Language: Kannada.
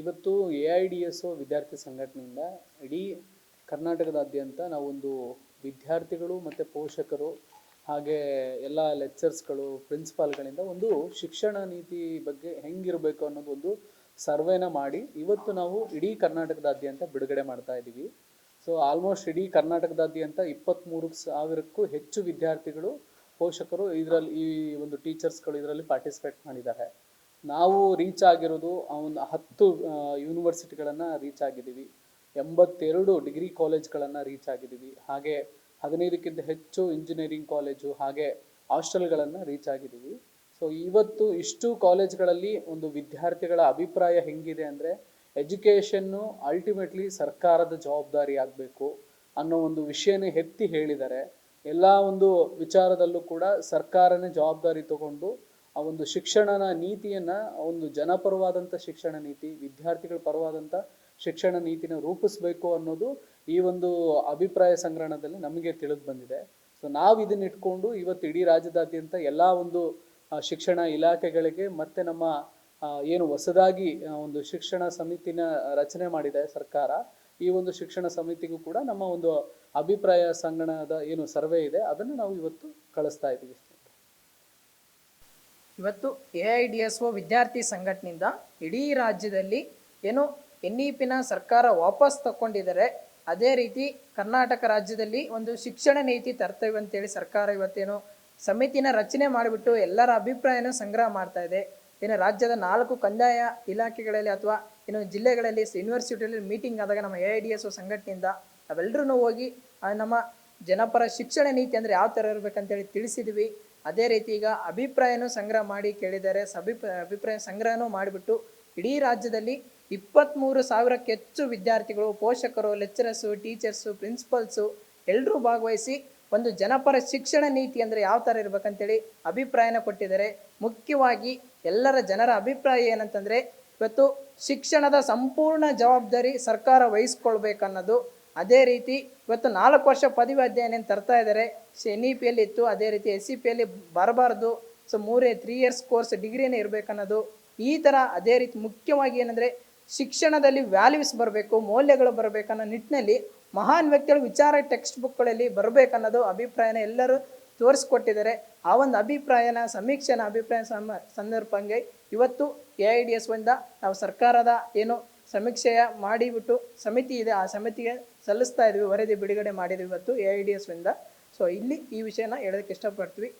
ಇವತ್ತು ಎ ಐ ಡಿ ಎಸ್ ವಿದ್ಯಾರ್ಥಿ ಸಂಘಟನೆಯಿಂದ ಇಡೀ ಕರ್ನಾಟಕದಾದ್ಯಂತ ನಾವೊಂದು ವಿದ್ಯಾರ್ಥಿಗಳು ಮತ್ತು ಪೋಷಕರು ಹಾಗೆ ಎಲ್ಲ ಲೆಕ್ಚರ್ಸ್ಗಳು, ಪ್ರಿನ್ಸಿಪಾಲ್ಗಳಿಂದ ಒಂದು ಶಿಕ್ಷಣ ನೀತಿ ಬಗ್ಗೆ ಹೆಂಗಿರಬೇಕು ಅನ್ನೋದು ಒಂದು ಸರ್ವೆನ ಮಾಡಿ ಇವತ್ತು ನಾವು ಇಡೀ ಕರ್ನಾಟಕದಾದ್ಯಂತ ಬಿಡುಗಡೆ ಮಾಡ್ತಾ ಇದ್ದೀವಿ. ಸೊ ಆಲ್ಮೋಸ್ಟ್ ಇಡೀ ಕರ್ನಾಟಕದಾದ್ಯಂತ ಇಪ್ಪತ್ತ್ಮೂರು ಸಾವಿರಕ್ಕೂ ಹೆಚ್ಚು ವಿದ್ಯಾರ್ಥಿಗಳು, ಪೋಷಕರು ಇದರಲ್ಲಿ ಈ ಒಂದು ಟೀಚರ್ಸ್ಗಳು ಇದರಲ್ಲಿ ಪಾರ್ಟಿಸಿಪೇಟ್ ಮಾಡಿದ್ದಾರೆ. ನಾವು ರೀಚ್ ಆಗಿರೋದು ಅವನ ಹತ್ತು ಯೂನಿವರ್ಸಿಟಿಗಳನ್ನು ರೀಚ್ ಆಗಿದ್ದೀವಿ. ಎಂಬತ್ತೆರಡು ಡಿಗ್ರಿ ಕಾಲೇಜ್ಗಳನ್ನು ರೀಚ್ ಆಗಿದ್ದೀವಿ. ಹಾಗೆ ಹದಿನೈದಕ್ಕಿಂತ ಹೆಚ್ಚು ಇಂಜಿನಿಯರಿಂಗ್ ಕಾಲೇಜು ಹಾಗೆ ಹಾಸ್ಟೆಲ್ಗಳನ್ನು ರೀಚ್ ಆಗಿದ್ದೀವಿ. ಸೊ ಇವತ್ತು ಇಷ್ಟು ಕಾಲೇಜ್ಗಳಲ್ಲಿ ಒಂದು ವಿದ್ಯಾರ್ಥಿಗಳ ಅಭಿಪ್ರಾಯ ಹೆಂಗಿದೆ ಅಂದರೆ ಎಜುಕೇಷನ್ನು ಅಲ್ಟಿಮೇಟ್ಲಿ ಸರ್ಕಾರದ ಜವಾಬ್ದಾರಿ ಆಗಬೇಕು ಅನ್ನೋ ಒಂದು ವಿಷಯನೇ ಎತ್ತಿ ಹೇಳಿದ್ದಾರೆ. ಎಲ್ಲ ಒಂದು ವಿಚಾರದಲ್ಲೂ ಕೂಡ ಸರ್ಕಾರನೇ ಜವಾಬ್ದಾರಿ ತಗೊಂಡು ಆ ಒಂದು ಶಿಕ್ಷಣನ ನೀತಿಯನ್ನ ಒಂದು ಜನಪರವಾದಂಥ ಶಿಕ್ಷಣ ನೀತಿ, ವಿದ್ಯಾರ್ಥಿಗಳ ಪರವಾದಂಥ ಶಿಕ್ಷಣ ನೀತಿನ ರೂಪಿಸ್ಬೇಕು ಅನ್ನೋದು ಈ ಒಂದು ಅಭಿಪ್ರಾಯ ಸಂಗ್ರಹಣದಲ್ಲಿ ನಮಗೆ ತಿಳಿದು ಬಂದಿದೆ. ಸೊ ನಾವು ಇದನ್ನ ಇಟ್ಕೊಂಡು ಇವತ್ತು ಇಡೀ ರಾಜ್ಯದಾದ್ಯಂತ ಎಲ್ಲ ಒಂದು ಶಿಕ್ಷಣ ಇಲಾಖೆಗಳಿಗೆ ಮತ್ತೆ ನಮ್ಮ ಏನು ಹೊಸದಾಗಿ ಒಂದು ಶಿಕ್ಷಣ ಸಮಿತಿನ ರಚನೆ ಮಾಡಿದೆ ಸರ್ಕಾರ. ಈ ಒಂದು ಶಿಕ್ಷಣ ಸಮಿತಿಗೂ ಕೂಡ ನಮ್ಮ ಒಂದು ಅಭಿಪ್ರಾಯ ಸಂಗಣದ ಏನು ಸರ್ವೆ ಇದೆ, ಅದನ್ನು ನಾವು ಇವತ್ತು ಕಳಿಸ್ತಾ ಇದ್ದೀವಿ. ಇವತ್ತು A I D S O ವಿದ್ಯಾರ್ಥಿ ಸಂಘಟನೆಯಿಂದ ಇಡೀ ರಾಜ್ಯದಲ್ಲಿ ಏನು ಎನ್ ಇ ಪಿನ ಸರ್ಕಾರ ವಾಪಸ್ ತಗೊಂಡಿದ್ದಾರೆ ಅದೇ ರೀತಿ ಕರ್ನಾಟಕ ರಾಜ್ಯದಲ್ಲಿ ಒಂದು ಶಿಕ್ಷಣ ನೀತಿ ತರ್ತೇವೆ ಅಂತೇಳಿ ಸರ್ಕಾರ ಇವತ್ತೇನು ಸಮಿತಿನ ರಚನೆ ಮಾಡಿಬಿಟ್ಟು ಎಲ್ಲರ ಅಭಿಪ್ರಾಯನ ಸಂಗ್ರಹ ಮಾಡ್ತಾ ಇದೆ. ಏನು ರಾಜ್ಯದ ನಾಲ್ಕು ಕಂದಾಯ ಇಲಾಖೆಗಳಲ್ಲಿ ಅಥವಾ ಏನು ಜಿಲ್ಲೆಗಳಲ್ಲಿ ಯೂನಿವರ್ಸಿಟಿಯಲ್ಲಿ ಮೀಟಿಂಗ್ ಆದಾಗ ನಮ್ಮ A I D S O ಸಂಘಟನೆಯಿಂದ ನಾವೆಲ್ಲರೂ ಹೋಗಿ ನಮ್ಮ ಜನಪರ ಶಿಕ್ಷಣ ನೀತಿ ಅಂದರೆ ಯಾವ ಥರ ಇರಬೇಕಂತೇಳಿ ತಿಳಿಸಿದ್ವಿ. ಅದೇ ರೀತಿ ಈಗ ಅಭಿಪ್ರಾಯನೂ ಸಂಗ್ರಹ ಮಾಡಿ ಕೇಳಿದ್ದಾರೆ ಸಭಿಪ್ರ ಅಭಿಪ್ರಾಯ ಸಂಗ್ರಹನೂ ಮಾಡಿಬಿಟ್ಟು ಇಡೀ ರಾಜ್ಯದಲ್ಲಿ ಇಪ್ಪತ್ತ್ಮೂರು ಸಾವಿರಕ್ಕೆ ಹೆಚ್ಚು ವಿದ್ಯಾರ್ಥಿಗಳು, ಪೋಷಕರು ಲೆಕ್ಚರರ್ಸು ಟೀಚರ್ಸು ಪ್ರಿನ್ಸಿಪಲ್ಸು ಎಲ್ಲರೂ ಭಾಗವಹಿಸಿ ಒಂದು ಜನಪರ ಶಿಕ್ಷಣ ನೀತಿ ಅಂದರೆ ಯಾವ ಥರ ಇರಬೇಕಂತೇಳಿ ಅಭಿಪ್ರಾಯನ ಕೊಟ್ಟಿದ್ದಾರೆ. ಮುಖ್ಯವಾಗಿ ಎಲ್ಲರ ಜನರ ಅಭಿಪ್ರಾಯ ಏನಂತಂದರೆ ಇವತ್ತು ಶಿಕ್ಷಣದ ಸಂಪೂರ್ಣ ಜವಾಬ್ದಾರಿ ಸರ್ಕಾರ ವಹಿಸ್ಕೊಳ್ಬೇಕನ್ನೋದು ಅದೇ ರೀತಿ ಇವತ್ತು ನಾಲ್ಕು ವರ್ಷ ಪದವಿ ಅಧ್ಯಯನ ಏನು ತರ್ತಾ ಇದ್ದಾರೆ. ಎನ್ ಇ ಪಿಯಲ್ಲಿ ಇತ್ತು. ಅದೇ ರೀತಿ ಎಸ್ ಸಿ ಪಿಯಲ್ಲಿ ಬರಬಾರ್ದು. ಸೊ ಮೂರೇ ತ್ರೀ ಇಯರ್ಸ್ ಕೋರ್ಸ್ ಡಿಗ್ರಿನೇ ಇರಬೇಕನ್ನೋದು. ಈ ಥರ ಅದೇ ರೀತಿ ಮುಖ್ಯವಾಗಿ ಏನಂದರೆ ಶಿಕ್ಷಣದಲ್ಲಿ ವ್ಯಾಲ್ಯೂಸ್ ಬರಬೇಕು, ಮೌಲ್ಯಗಳು ಬರಬೇಕನ್ನೋ ನಿಟ್ಟಿನಲ್ಲಿ ಮಹಾನ್ ವ್ಯಕ್ತಿಗಳ ವಿಚಾರ ಟೆಕ್ಸ್ಟ್ ಬುಕ್ಗಳಲ್ಲಿ ಬರಬೇಕನ್ನೋದು ಅಭಿಪ್ರಾಯನ ಎಲ್ಲರೂ ತೋರಿಸ್ಕೊಟ್ಟಿದ್ದಾರೆ. ಆ ಒಂದು ಅಭಿಪ್ರಾಯನ, ಸಮೀಕ್ಷೆನ ಅಭಿಪ್ರಾಯ ಸಂದರ್ಭಂಗೆ ಇವತ್ತು ಎ ಐ ಡಿ ಎಸ್ ಒಂದ ನಾವು ಸರ್ಕಾರದ ಏನು ಸಮೀಕ್ಷೆಯ ಮಾಡಿಬಿಟ್ಟು ಸಮಿತಿ ಇದೆ. ಆ ಸಮಿತಿಗೆ ಸಲ್ಲಿಸ್ತಾ ಇದ್ವಿ. ವರದಿ ಬಿಡುಗಡೆ ಮಾಡಿದ್ವಿ ಇವತ್ತು ಎ ಐ ಡಿ ಎಸ್ ಇಂದ ಸೊ ಇಲ್ಲಿ ಈ ವಿಷಯನ ಹೇಳೋದಕ್ಕೆ ಇಷ್ಟಪಡ್ತೀವಿ.